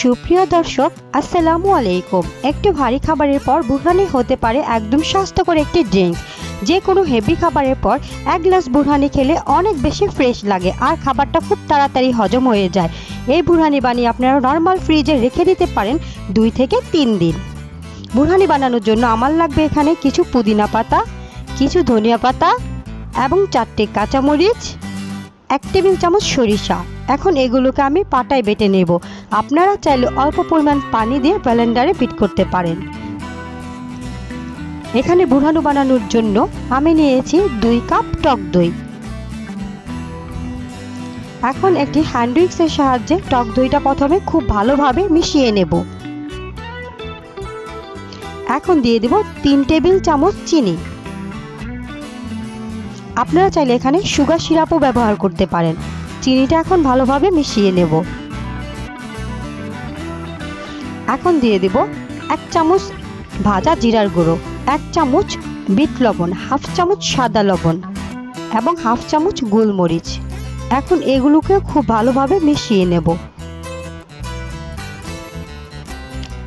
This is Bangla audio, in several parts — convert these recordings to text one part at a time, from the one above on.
সুপ্রিয় দর্শক, আসসালামু আলাইকুম। একটু ভারী খাবারের পর বুরহানি হতে পারে একদম স্বাস্থ্যকর একটি ড্রিঙ্কস যে কোনো হেভি খাবারের পর এক গ্লাস বুরহানি খেলে অনেক বেশি ফ্রেশ লাগে আর খাবারটা খুব তাড়াতাড়ি হজম হয়ে যায়। এই বুরহানি বানিয়ে আপনারা নর্মাল ফ্রিজে রেখে দিতে পারেন দুই থেকে তিন দিন। বুরহানি বানানোর জন্য আমার লাগবে এখানে কিছু পুদিনা পাতা, কিছু ধনিয়া পাতা এবং চারটে কাঁচামরিচ, এক টেবিল চামচ সরিষা। এখন এগুলোকে আমি পাটায় বেটে নেব। আপনারা চাইলে অল্প পরিমাণ পানি দিয়ে ব্লেন্ডারে বিট করতে পারেন। এখানে বুড়ানো বানানোর জন্য আমি নিয়েছি দুই কাপ টক দই। এখন একটি হ্যান্ড উইক্সের সাহায্যে টক দইটা প্রথমে খুব ভালোভাবে মিশিয়ে নেব। এখন দিয়ে দেব তিন টেবিল চামচ চিনি। আপনারা চাইলে এখানে সুগার সিরাপও ব্যবহার করতে পারেন। চিনিটা এখন ভালোভাবে মিশিয়ে নেব। এখন দিয়ে দেব এক চামচ ভাজা জিরার গুঁড়ো, এক চামচ বিট লবণ, হাফ চামচ সাদা লবণ এবং হাফ চামচ গোলমরিচ। এখন এগুলোকে খুব ভালোভাবে মিশিয়ে নেব।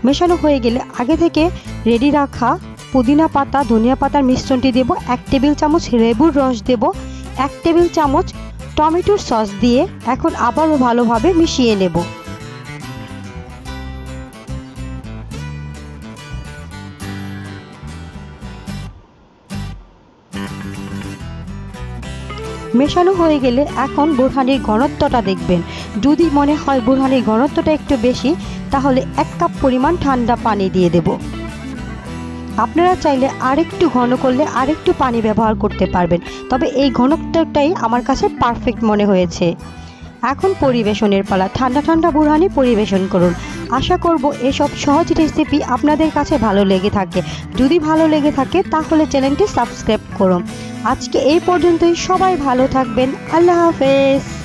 মেশানো হয়ে গেলে আগে থেকে রেডি রাখা পুদিনা পাতা, ধনিয়া পাতার মিশ্রণটি দেব, এক টেবিল চামচ লেবুর রস দেব, এক টেবিল চামচ টমেটোর সস দিয়ে এখন আবারও ভালোভাবে মিশিয়ে নেব। মেশানো হয়ে গেলে এখন বুরহানির ঘনত্বটা দেখবেন। যদি মনে হয় বুরহানির ঘনত্বটা একটু বেশি, তাহলে এক কাপ পরিমাণ ঠান্ডা পানি দিয়ে দেব। আপনারা চাইলে আরেকটু ঘন করলে আরেকটু পানি ব্যবহার করতে পারবেন। তবে এই ঘনত্বটাই আমার কাছে পারফেক্ট মনে হয়েছে। এখন পরিবেশনের পালা। ঠান্ডা ঠান্ডা বুরহানি পরিবেশন করুন। আশা করব এসব সহজ রেসিপি আপনাদের কাছে ভালো লেগে থাকে। যদি ভালো লেগে থাকে, তাহলে চ্যানেলটি সাবস্ক্রাইব করুন। আজকে এই পর্যন্তই। সবাই ভালো থাকবেন। আল্লাহ হাফেজ।